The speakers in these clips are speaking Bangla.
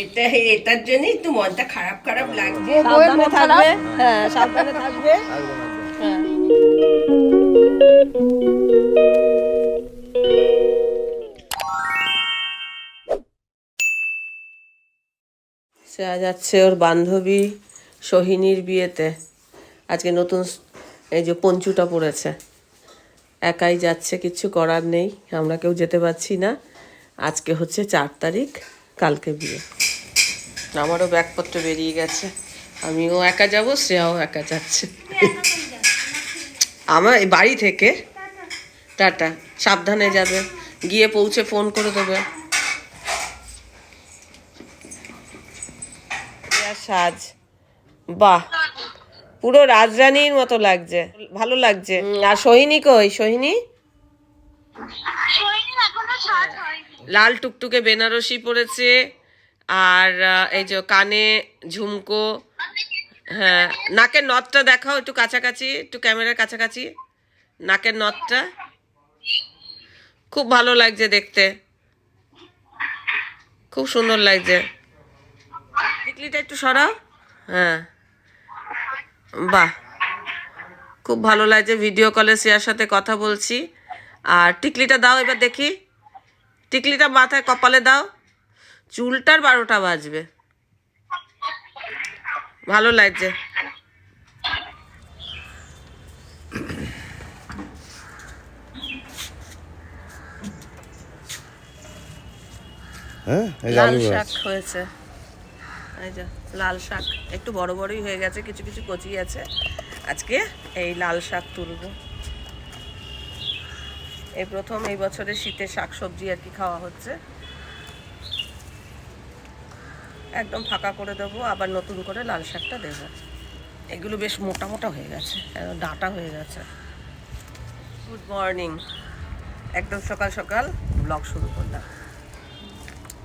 এটা এটার জন্যই তো মনটা খারাপ খারাপ লাগছে। সাবধানে থাকবে। হ্যাঁ সাবধানে থাকবে। হ্যাঁ। সে আজ যাচ্ছে ওর বান্ধবী সোহিনীর বিয়েতে। আজকে নতুন এই যে পঞ্চুটা পড়েছে। একাই যাচ্ছে কিচ্ছু করার নেই। আমরা কেউ যেতে পারছি না। আজকে হচ্ছে চার তারিখ। কালকে বিয়ে। আমারও ব্যাগপত্র বেরিয়ে গেছে। আমিও একা যাব শ্রেয়াও একা যাচ্ছে। আমার বাড়ি থেকে টাটা সাবধানে যাবে। গিয়ে পৌঁছে ফোন করে দেবে। সাজ। বাহ পুরো রাজরানীর মতো লাগছে ভালো লাগছে। আর সোহিনী কই? সোহিনী? লাল টুকটুকে বেনারসি পরেছে আর এই যে কানে ঝুমকো হ্যাঁ নাকের নথটা দেখাও একটু কাছাকাছি, একটু ক্যামেরার কাছাকাছি। নাকের নথটা। খুব ভালো লাগছে দেখতে। খুব সুন্দর লাগছে। টিকলিটা একটু সরাও। হ্যাঁ। বাহ। খুব ভালো লাগছে, ভিডিও কলে শ্রেয়ার সাথে কথা বলছি। আর টিকলিটা দাও এবার দেখি। টিকলিটা মাথায় কপালে দাও। চুলটার বারোটা বাজবে। ভালো লাগছে। হ্যাঁ লাল শাক হয়েছে। এই যে লাল শাক। একটু বড় বড়ই হয়ে গেছে কিছু কিছু কচি আছে। আজকে এই লাল শাক তুলব। এই প্রথম এই বছরে শীতের শাক সবজি আর কি খাওয়া হচ্ছে। একদম ফাঁকা করে দেবো, আবার নতুন করে লাল শাকটা দেবো। এগুলো বেশ মোটা মোটা হয়ে গেছে ডাঁটা হয়ে গেছে। গুড মর্নিং একদম সকাল সকাল ব্লগ শুরু করলাম।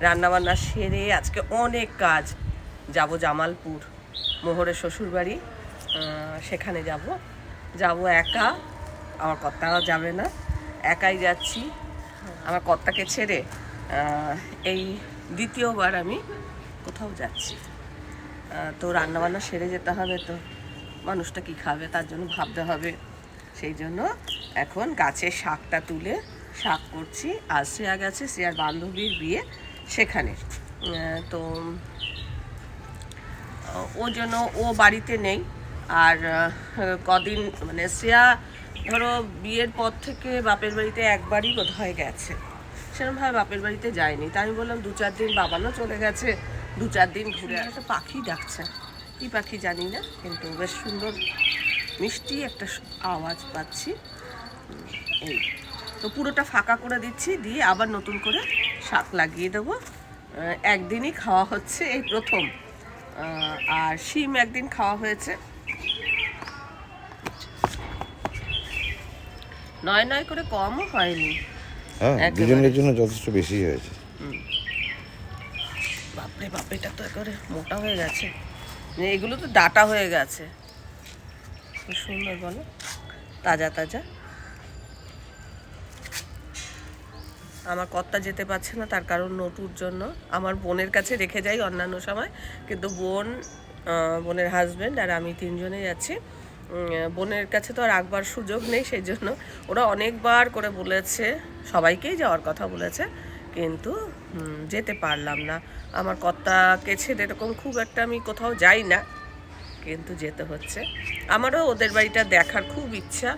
রান্নাবান্না সেরে আজকে অনেক কাজ। যাব জামালপুর মোহরের শ্বশুরবাড়ি সেখানে যাব। যাব একা, আমার কর্তাও যাবে না। একাই যাচ্ছি। আমার কর্তাকে ছেড়ে এই দ্বিতীয়বার আমি কোথাও যাচ্ছি। তো রান্নাবান্না সেরে যেতে হবে তো, মানুষটা কি খাবে তার জন্য ভাবতে হবে। সেই জন্য এখন গাছের শাকটা তুলে শাক করছি। আর শ্রেয়া গেছে, শ্রেয়ার বান্ধবীর বিয়ে সেখানে। তো ও জন্য ও বাড়িতে নেই। আর কদিন মানে শ্রেয়া ধরো বিয়ের পর থেকে বাপের বাড়িতে একবারই বোধ হয় গেছে সেরকমভাবে বাপের বাড়িতে যায়নি। তাই আমি বললাম, দু চার দিন বাবানও চলে গেছে, দু চার দিন ঘুরে একটা পাখি ডাকছে। কি পাখি জানি না, কিন্তু বেশ সুন্দর মিষ্টি একটা আওয়াজ পাচ্ছি। এই তো পুরোটা ফাঁকা করে দিচ্ছি, দিয়ে আবার নতুন করে শাক লাগিয়ে দেবো। একদিনই খাওয়া হচ্ছে এই প্রথম। আর শিম একদিন খাওয়া হয়েছে। নয় নয় করে কমও হয়নি। হ্যাঁ দুজনের জন্য যথেষ্ট বেশি হয়েছে। বাপরে বাপ এটা তো একেবারে মোটা হয়ে গেছে। মানে এগুলো তো ডাটা হয়ে গেছে। সুন্দর বলো। তাজা তাজা। আমার কর্তা যেতে পারছে না তার কারণ নটুর জন্য। আমার বোনের কাছে রেখে যাই অন্যান্য সময় কিন্তু বোন বোনের হাজবেন্ড আর আমি তিনজনে যাচ্ছি। বোনের কাছে তো আর রাখবার সুযোগ নেই, সেই জন্য ওরা অনেকবার করে বলেছে, সবাইকেই যাওয়ার কথা বলেছে, কিন্তু যেতে পারলাম না। আমার কর্তাকে ছেড়ে এরকম খুব একটা আমি কোথাও যাই না, কিন্তু যেতে হচ্ছে। আমারও ওদের বাড়িটা দেখার খুব ইচ্ছা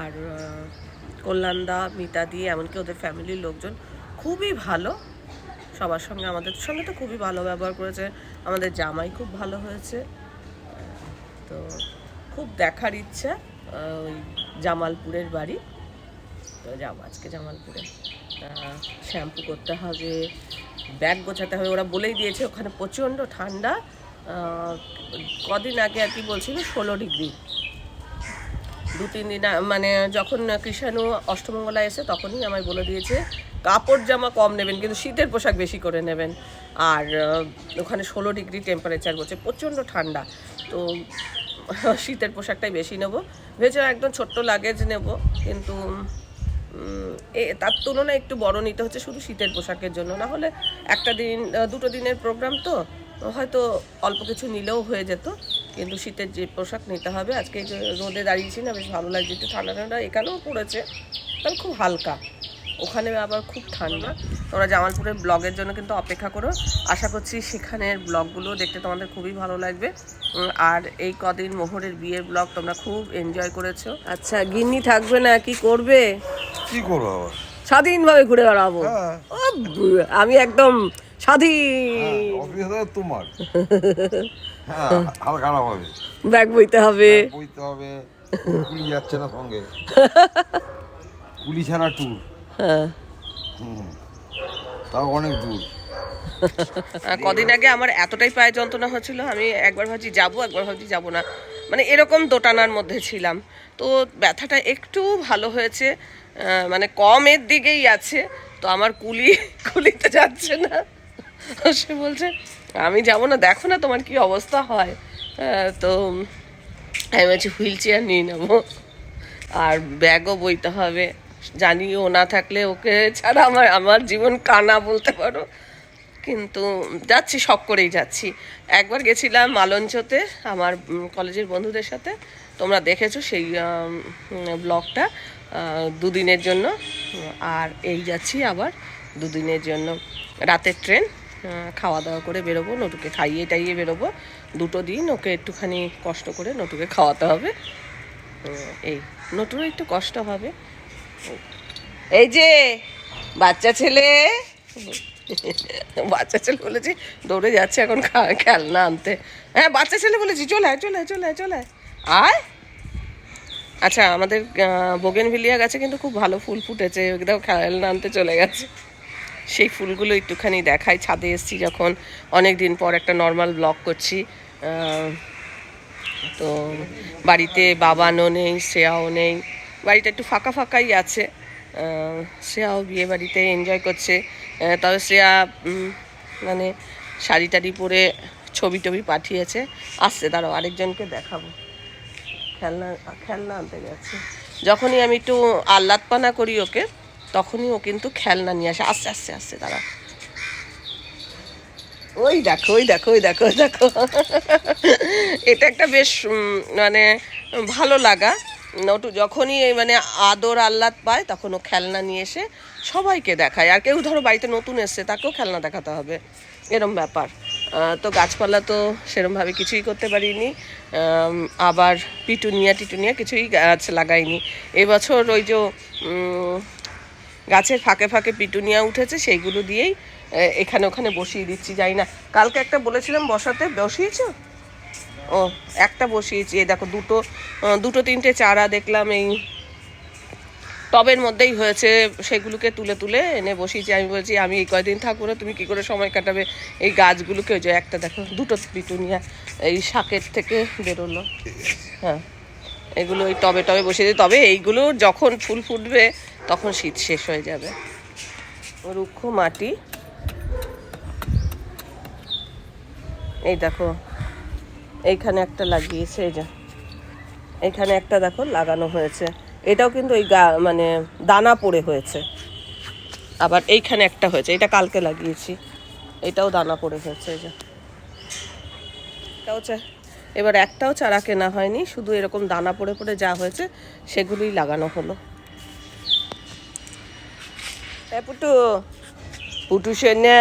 আর কল্যাণদা, মিতাদি, এমনকি ওদের ফ্যামিলির লোকজন খুবই ভালো। সবার সঙ্গে আমাদের সঙ্গে তো খুবই ভালো ব্যবহার করেছে। আমাদের জামাই খুব ভালো হয়েছে। তো খুব দেখার ইচ্ছা ওই জামালপুরের বাড়ি। তো যাব আজকে জামালপুরে। শ্যাম্পু করতে হবে, ব্যাগ গোছাতে হবে, ওরা বলেই দিয়েছে ওখানে প্রচণ্ড ঠান্ডা। কদিন আগে আর কি বলছিল, ষোলো ডিগ্রি। দু, তিন দিন মানে যখন কৃষাণু অষ্টমঙ্গলা এসে তখনই আমায় বলে দিয়েছে, কাপড় জামা কম নেবেন, কিন্তু শীতের পোশাক বেশি করে নেবেন। আর ওখানে ষোলো ডিগ্রি টেম্পারেচার বলছে, প্রচণ্ড ঠান্ডা। তো শীতের পোশাকটাই বেশি নেব। ভেবেছিলাম একদম ছোট্ট লাগেজ নেব, কিন্তু এ, তার তুলনায় একটু বড় নিতে হচ্ছে শুধু শীতের পোশাকের জন্য। না হলে একটা দিন দুটো দিনের প্রোগ্রাম তো, হয়তো অল্প কিছু নিলেও হয়ে যেত, কিন্তু শীতের যে পোশাক নিতে হবে, আজকে রোদে দাঁড়িয়েছি না, বেশ ভালো লাগছে, একটু ঠান্ডা ঠান্ডা এখানেও পড়েছে তবে খুব হালকা। ওখানে আবার খুব ঠান্ডা। তোমরা জামালপুরের ব্লগের জন্য কিন্তু অপেক্ষা করো। আশা করছি সেখানের ব্লগগুলো দেখতে তোমাদের খুবই ভালো লাগবে। আর এই কদিন মোহরের বিয়ের ব্লগ তোমরা খুব এনজয় করেছ। আচ্ছা গিন্নি থাকবে না কি করবে? কি করব আবার? স্বাধীনভাবে ঘুরে বেড়াবো। হ্যাঁ। আমি একদম স্বাধীন। তোমার। হ্যাঁ খারাপ হবে। ব্যাগ বইতে হবে। বইতে হবে। যাচ্ছে না সঙ্গে। কুলি ছাড়া ট্যুর হ্যাঁ। তাও অনেক দূর। কদিন আগে আমার এতটাই পায়ে যন্ত্রণা হচ্ছিল আমি একবার ভাবছি যাব একবার ভাবছি যাব না। মানে এরকম দোটানার মধ্যে ছিলাম। তো ব্যথাটা একটু ভালো হয়েছে মানে কমের দিকেই আছে তো আমার কুলি কুলিতে যাচ্ছে না। সে বলছে আমি যাব না দেখো না তোমার কি অবস্থা হয়। আহ, তো আমি বলছি হুইল চেয়ার নিয়ে নেব আর ব্যাগও বইতে হবে। জানি ও না থাকলে ওকে ছাড়া আমার আমার জীবন কানা বলতে পারো। কিন্তু যাচ্ছি, শখ করেই যাচ্ছি। একবার গেছিলাম মালঞ্চতে আমার কলেজের বন্ধুদের সাথে। তোমরা দেখেছ সেই ব্লগটা দুদিনের জন্য। আর এই যাচ্ছি আবার দুদিনের জন্য। রাতের ট্রেন খাওয়া দাওয়া করে বেরোবো নটুকে খাইয়ে টাইয়ে বেরোবো। দুটো দিন ওকে একটুখানি কষ্ট করে নটুকে খাওয়াতে হবে। এই নটুরও একটু কষ্ট হবে। এই যে, বাচ্চা ছেলে। বাচ্চা ছেলে বলেছি, দৌড়ে যাচ্ছে এখন খেলনা আনতে। হ্যাঁ বাচ্চা ছেলে বলেছি, চলে আয় চলে আয় চলে আয় চলে আয়। আয় আচ্ছা আমাদের বোগেনভিলিয়া গাছে কিন্তু খুব ভালো ফুল ফুটেছে। একদম খেলনা আনতে চলে গেছে। সেই ফুলগুলো একটুখানি দেখাই, ছাদে এসেছি যখন। অনেক দিন পর একটা নর্মাল ব্লগ করছি। তো বাড়িতে বাবানও নেই, শ্রেয়াও নেই। বাড়িটা একটু ফাঁকা ফাঁকাই আছে। শ্রেয়াও বিয়ে বাড়িতে এনজয় করছে। তবে শ্রেয়া মানে শাড়ি টাড়ি পরে ছবি টবি পাঠিয়েছে। আসছে, দাঁড়াও, আরেকজনকে দেখাবো। খেলনা খেলনা আনতে গেছে। যখনই আমি একটু আহ্লাদপানা করি ওকে, তখনই ও কিন্তু খেলনা নিয়ে আসে। আস্তে আস্তে আস্তে দাঁড়া ওই দেখো ওই দেখো ওই দেখো ওই দেখো। এটা একটা বেশ মানে ভালো লাগা। নটু যখনই মানে আদর আহ্লাদ পায়, তখন ও খেলনা নিয়ে এসে সবাইকে দেখায়। আর কেউ ধরো বাড়িতে নতুন এসছে, তাকেও খেলনা দেখাতে হবে। এরম ব্যাপার। তো গাছপালা তো সেরমভাবে কিছুই করতে পারিনি। আবার পিটুনিয়া টিটুনিয়া কিছুই গাছ লাগাইনি। এবছর ওই যে গাছের ফাঁকে ফাঁকে পিটুনিয়া উঠেছে, সেইগুলো দিয়েই এখানে ওখানে বসিয়ে দিচ্ছি যাই না। কালকে একটা বলেছিলাম বসাতে, বসিয়েছো? ও, একটা বসিয়েছি। এই দেখো, দুটো দুটো, তিনটে চারা দেখলাম এই টবের মধ্যেই হয়েছে। সেগুলোকে তুলে তুলে এনে বসিয়েছি। আমি বলছি, আমি এই কয়দিন থাকব না, তুমি কি করে সময় কাটাবে? এই গাছগুলোকে, ওই যে একটা দেখো, দুটো পিটুনিয়া এই শাকের থেকে বেরোলো। হ্যাঁ এগুলো ওই টবে টবে বসিয়ে দিই। তবে এইগুলো যখন ফুল ফুটবে, তখন শীত শেষ হয়ে যাবে। রুক্ষ মাটি। এই দেখো এইখানে একটা লাগিয়েছে, এই যে। এখানে একটা দেখো লাগানো হয়েছে। এটাও কিন্তু ওই গা মানে দানা পড়ে হয়েছে। আবার এইখানে একটা হয়েছে, এটা কালকে লাগিয়েছি। এটাও দানা পড়ে হয়েছে, এই যে। এটাও এবার একটাও চারা কেনা হয়নি, শুধু এরকম দানা পড়ে পড়ে যা হয়েছে, সেগুলোই লাগানো হলো। পুটু পুটু সেনে,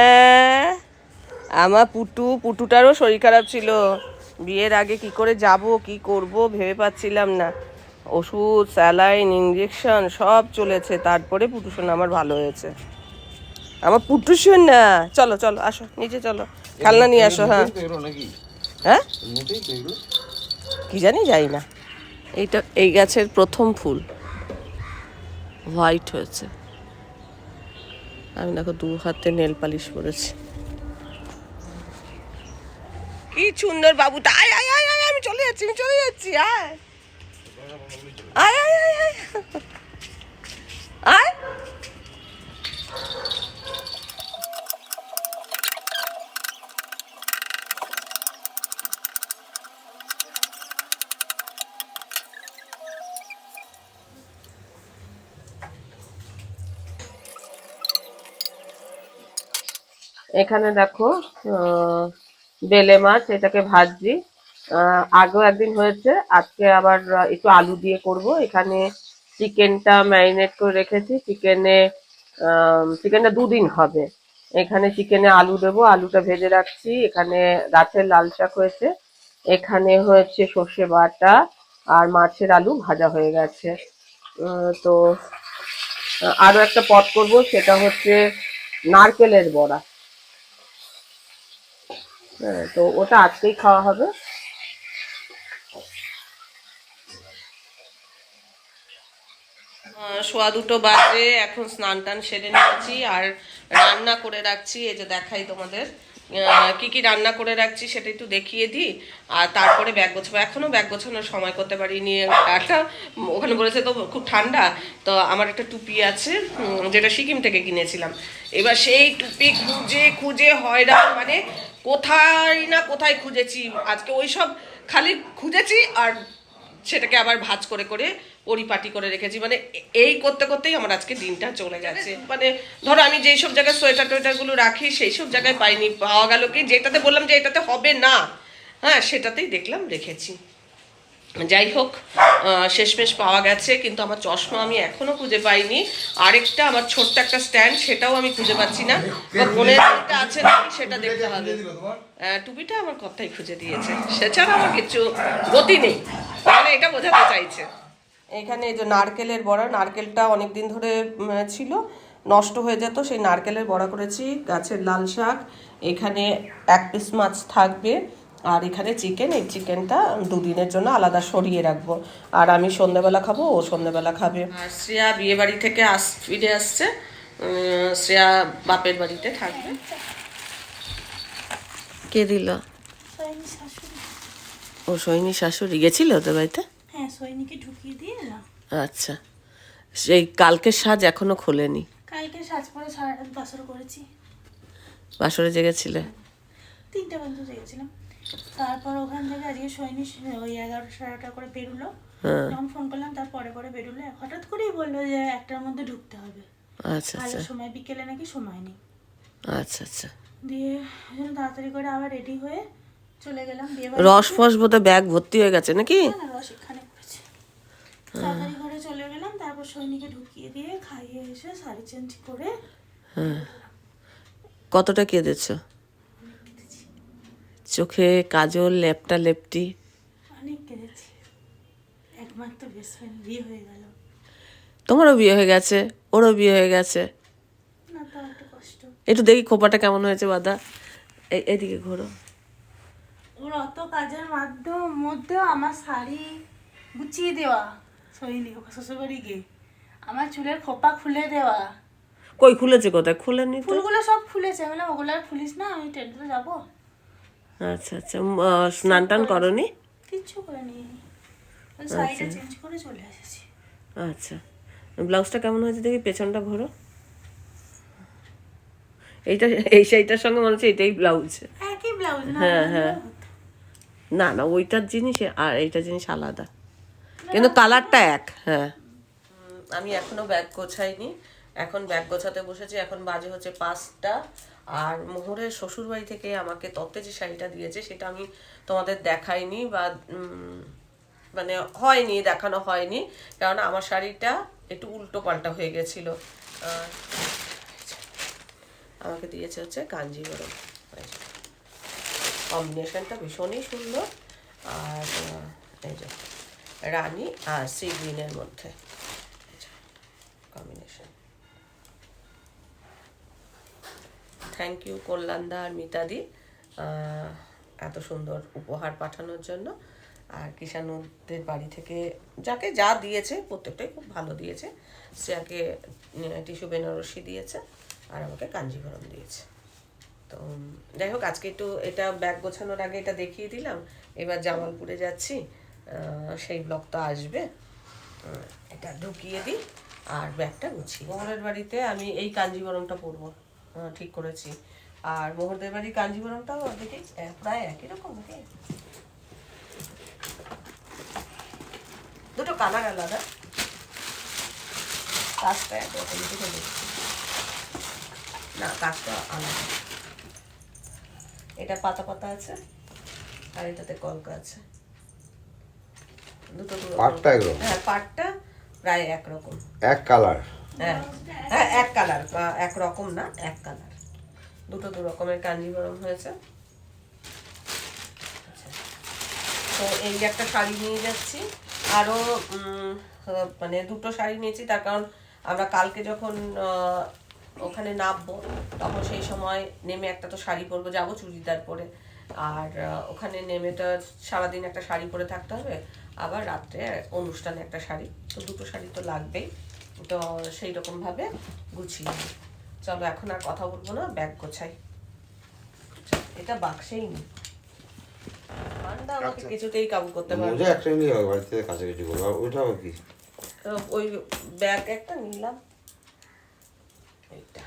আমার পুটু, পুটুটারও শরীর খারাপ ছিল। বিয়ের আগে কি করে যাব কি করব ভেবে পাচ্ছিলাম না। ওষুধ স্যালাইন ইঞ্জেকশন সব চলেছে তারপরে পুটু সোনা আমার ভালো হয়েছে। আমার পুটু না। চলো চলো আসো নিচে চলো। খেলনা নিয়ে আসো হ্যাঁ। হ্যাঁ? কি জানি যাই না। এইটা এই গাছের প্রথম ফুল। হোয়াইট হয়েছে। আমি দেখো দু হাতে নেল পালিশ পরেছি। ই সুন্দর বাবুটা। আয় আয় আয় আয়, আমি চলে যাচ্ছি, আমি চলে যাচ্ছি, আয়। আয় আয় আয় আয়। আয়। এখানে দেখো বেলে মাছ, এটাকে ভাজছি। আগেও একদিন হয়েছে, আজকে আবার একটু আলু দিয়ে করব। এখানে চিকেনটা ম্যারিনেট করে রেখেছি। চিকেনে চিকেনটা দুদিন হবে। এখানে চিকেনে আলু দেবো, আলুটা ভেজে রাখছি। এখানে গাছের লাল শাক হয়েছে। এখানে হয়েছে সর্ষে বাটা আর মাছের আলু ভাজা হয়ে গেছে। তো, আরও একটা পদ করব, সেটা হচ্ছে নারকেলের বড়া। তো ওটা আজকেই খাওয়া হবে। সোয়া দুটো বাজে, এখন স্নান টান সেরে নিয়েছি আর রান্না করে রাখছি, এই যে দেখাই তোমাদের। কি কি রান্না করে রাখছি সেটা একটু দেখিয়ে দিই, আর তারপরে ব্যাগ গোছাবো। এখনও ব্যাগ গোছানোর সময় করতে পারিনি একটা, ওখানে বলেছে তো খুব ঠান্ডা, তো আমার একটা টুপি আছে যেটা সিকিম থেকে কিনেছিলাম। এবার সেই টুপি খুঁজে খুঁজে হয়রান মানে কোথায় না কোথায় খুঁজেছি? আজকে ওই সব খালি খুঁজেছি আর সেটাকে আবার ভাজ করে করে পরিপাটি করে রেখেছি। মানে এই করতে করতেই আমার আজকে দিনটা চলে গেছে মানে ধরো আমি যেই সব জায়গায় সোয়েটার টোয়েটারগুলো রাখি, সেই সব জায়গায় পাইনি। পাওয়া গেল কি? যেটাতে বললাম যে এটাতে হবে না। হ্যাঁ সেটাতেই দেখলাম রেখেছি। যাই হোক শেষমেশ পাওয়া গেছে, কিন্তু আমার চশমা আমি এখনও খুঁজে পাইনি। আরেকটা আমার ছোট্ট একটা স্ট্যান্ড সেটাও আমি খুঁজে পাচ্ছি না। ফোনের একটা আছে নাকি সেটা দেখতে হবে। টুপিটা আমার কথাই খুঁজে দিয়েছে। সেছাড়া আমার কিছু গতি নেই। মানে এটা বোঝাতে চাইছে। এখানে এই যে নারকেলের বড়া, নারকেলটা অনেক দিন ধরে ছিল, নষ্ট হয়ে যেত, সেই নারকেলের বড়া করেছি, গাছের লাল শাক। এখানে এক পিস মাছ থাকবে। আর এখানে চিকেন এই চিকেনটা দুদিনের জন্য আলাদা সরিয়ে রাখব। আর আমি সন্ধ্যাবেলা খাব ও সন্ধ্যাবেলা খাবে। আর শ্রেয়া বিয়ে বাড়ি থেকে আস ফিরে আসছে। শ্রেয়া বাপের বাড়িতে থাকবে। কে দিল? সৈনী ও সৈনী শাশুড়ি। গেছিল তোর বাড়িতে? হ্যাঁ সৈনীকে ঢুকিয়ে দিয়ে এলাম। আচ্ছা। সেই কালকের সাজ এখনও খোলেনি? কালকে সাজ পরে সারা বাসর করেছি। বাসরে জেগেছিলে? তিনটে পর্যন্ত জেগেছিলাম। তারপর ওখান থেকে আজকে সৈনী ওই এগারোটা সাড়ে করে বেরোলো। হ্যাঁ। ফোন করলাম তার পরে পরে বেরোলো। হঠাৎ করেই বলল যে একটার মধ্যে ঢুকতে হবে। আচ্ছা আচ্ছা। সময় বিকেলে নাকি সময় নেই। আচ্ছা আচ্ছা। দিয়ে তাড়াতাড়ি করে আবার রেডি হয়ে চলে গেলাম। বিয়ে রস ফস বোধহয় ব্যাগ ভর্তি হয়ে গেছে নাকি? রস এখানে তাড়াতাড়ি করে চলে গেলাম তারপর সৈনীকে ঢুকিয়ে দিয়ে খাইয়ে এসে শাড়ি চেঞ্জ করে কতটা কেঁদেছ? চোখে কাজল লেপটা লেপটি অনেক কেঁদেছি। একমাত্র বিয়ে হয়ে গেল। তোমারও বিয়ে হয়ে গেছে ওরও বিয়ে হয়ে গেছে। একটু দেখি খোপাটা কেমন হয়েছে বাদা। এদিকে ঘোরো। ওর অত কাজের মাধ্যম মধ্যেও আমার শাড়ি গুছিয়ে দেওয়া সৈনি শ্বশুরবাড়ি গিয়ে। আমার চুলের খোপা খুলে দেওয়া। কই খুলেছে কোথায়? খুলেনি ফুলগুলো সব খুলেছে। আমি বললাম ওগুলো আর খুলিস না আমি ট্রেনতে যাব। আচ্ছা আচ্ছা। স্নান টান করনি? কিচ্ছু করে নিয়ে চেঞ্জ করে চলে এসেছি। আচ্ছা। ব্লাউজটা কেমন হয়েছে দেখি পেছনটা ঘোরো। এইটা এই শাড়িটার সঙ্গে মনে হচ্ছে এটাই ব্লাউজ। একই ব্লাউজ হ্যাঁ, হ্যাঁ। না। না ওইটার জিনিস আর এইটার জিনিস আলাদা। কিন্তু কালারটা এক হ্যাঁ। আমি এখনও ব্যাগ গোছাইনি। এখন ব্যাগ গোছাতে বসেছি এখন বাজে হচ্ছে পাঁচটা। আর মোহরের শ্বশুর বাড়ি থেকে আমাকে তত্ত্বে যে শাড়িটা দিয়েছে, সেটা আমি তোমাদের দেখাইনি বা মানে হয়নি, দেখানো হয়নি, কারণ আমার শাড়িটা একটু উল্টো পাল্টা হয়ে গেছিল। আমাকে দিয়েছে হচ্ছে কাঞ্জিবরম কম্বিনেশনটা ভীষণই সুন্দর। আর, এই যে, রানী আর সি গ্রিনের মধ্যে কম্বিনেশন থ্যাংক ইউ কল্যাণদা আর মিতাদি এত সুন্দর উপহার পাঠানোর জন্য। আর কিষাণুদের বাড়ি থেকে যাকে যা দিয়েছে, প্রত্যেকটাই খুব ভালো দিয়েছে। শ্রেয়াকে টিস্যু বেনারসি দিয়েছে আর আমাকে কাঞ্জিভরম দিয়েছে। তো যাই হোক, আজকে একটু এটা ব্যাগ গোছানোর আগে এটা দেখিয়ে দিলাম। এবার জামালপুরে যাচ্ছি সেই ব্লগ তো আসবে। এটা ঢুকিয়ে দিই আর ব্যাগটা গুছিয়ে বাড়িতে আমি এই কাঞ্জিবরমটা পরবো। ঠিক করেছি। আর মোহরদের বাড়ির কাঞ্জিবরমটাও দেখি প্রায় একই রকম নাকি? দুটো কালার আলাদা। কাজটা একরকম দুটো দেখছি। না কাজটা আলাদা। এটা পাতা পাতা আছে আর এটাতে কলকা আছে। দুটো। পাটটা একরকম? হ্যাঁ পাটটা প্রায় একরকম। এক কালার? হ্যাঁ। হ্যাঁ এক কালার এক রকম না, এক কালার। দুটো দু রকমের কাঞ্জিবরম হয়েছে। আচ্ছা। তো এই একটা শাড়ি নিয়ে যাচ্ছি আরও মানে দুটো শাড়ি নিয়েছি, তার কারণ আমরা কালকে যখন ওখানে নামবো, তখন সেই সময় নেমে একটা তো শাড়ি পরবো, যাব চুড়িদার পরে। আর ওখানে নেমে তো সারাদিন একটা শাড়ি পরে থাকতে হবে, আবার রাত্রে অনুষ্ঠানে একটা শাড়ি, তো দুটো শাড়ি তো লাগবেই। তো সেই রকমভাবে গুছিয়ে নিই। চলো এখন আর কথা বলব না ব্যাগ গোছাই। এটা বাক্সেই নি ঠান্ডা আমাকে কিছুতেই কাবু করতে পারবে মোজা একটা নিয়ে হবে বাড়িতে কাছাকাছি করব। ওইটা কি? তো ওই ব্যাগ একটা নিলাম। এইটা।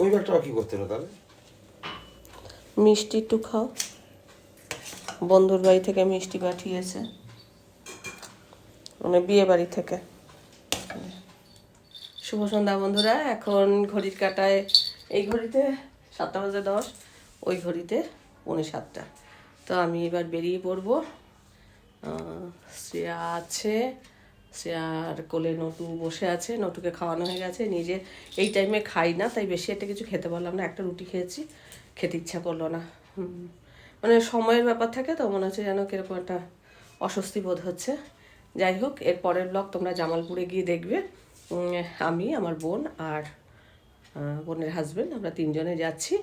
ওই ব্যাগটা কি করতে তাহলে? মিষ্টি একটু খাও। বন্ধুর বাড়ি থেকে মিষ্টি পাঠিয়েছে। মানে বিয়ে বাড়ি থেকে। শুভ সন্ধ্যা বন্ধুরা, এখন ঘড়ির কাটায় এই ঘড়িতে সাতটা বাজে দশ, ওই ঘড়িতে পৌনে সাতটা। তো আমি এবার বেরিয়ে পড়ব। শ্রেয়া আছে, শ্রেয়ার কোলে নটু বসে আছে, নটুকে খাওয়ানো হয়ে গেছে। নিজে এই টাইমে খাই না, তাই বেশি একটা কিছু খেতে পারলাম না, একটা রুটি খেয়েছি। খেতে ইচ্ছা করল না। মানে সময়ের ব্যাপার থাকে তো, মনে হচ্ছে যেন কীরকম একটা অস্বস্তি বোধ হচ্ছে। যাই হোক এর পরের ব্লগ তোমরা জামালপুরে গিয়ে দেখবে। আমি আমার বোন আর বোনের হাজবেন্ড আমরা তিনজনে যাচ্ছি।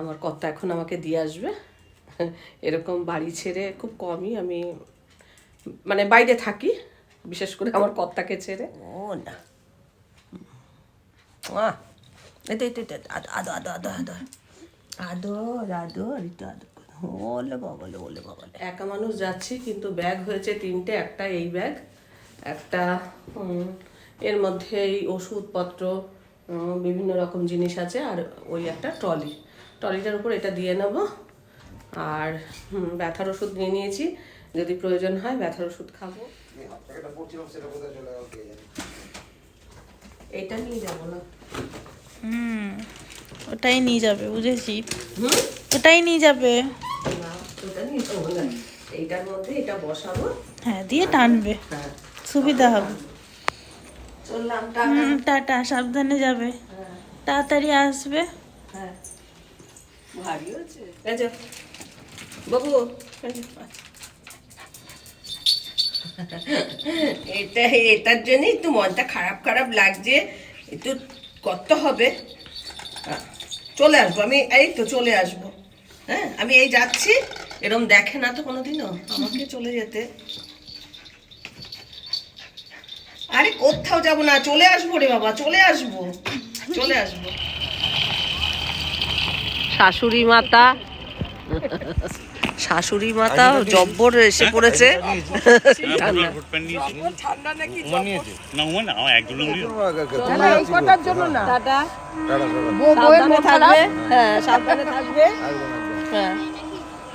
আমার কর্তা এখন আমাকে দিয়ে আসবে। এরকম বাড়ি ছেড়ে খুব কমই আমি মানে বাইরে থাকি বিশেষ করে আমার কর্তাকে ছেড়ে। ও না। আহ, এটা এটা এটা আদো আদো আদো। ওলে বাবলে ওলে বাবলে একা মানুষ যাচ্ছি কিন্তু ব্যাগ হয়েছে তিনটে একটা এই ব্যাগ একটা এর মধ্যে এই ওষুধপত্র বিভিন্ন রকম জিনিস আছে আর ওই একটা ট্রলি। ট্রলিটার উপর এটা দিয়ে নেব আর ব্যথার ওষুধ নিয়ে নিয়েছি। যদি প্রয়োজন হয় ব্যথার ওষুধ খাব। এটা নিয়ে যাব না। হুম ওটাই নিয়ে যাবে বুঝেছি। হুম? ওটাই নিয়ে যাবে। না ওটা নিয়ে যাব না? এইটার মধ্যে এটা বসাবো। হ্যাঁ দিয়ে টানবে। হ্যাঁ। সুবিধা হবে। চললাম টাটা। টাটা সাবধানে যাবে। হ্যাঁ। তাড়াতাড়ি আসবে। হ্যাঁ। ভারী হচ্ছে বাবু আচ্ছা। এটা এটার জন্যই একটু মনটা খারাপ খারাপ লাগছে। একটু করতে হবে। চলে আসব। আমি এই তো চলে আসব। হ্যাঁ আমি এই যাচ্ছি। এরম দেখে না তো কোনোদিনও? আমাকে চলে যেতে। আরে কোথাও যাব না চলে আসব রে বাবা চলে আসব চলে আসব। শাশুড়ি মাতা শাশুড়ি মাতা জব্বর এসে পড়েছে। ঠান্ডা না উমা না আমার একদম এই কটার জন্য না? টাটা সাবধানে থাকবে। হ্যাঁ।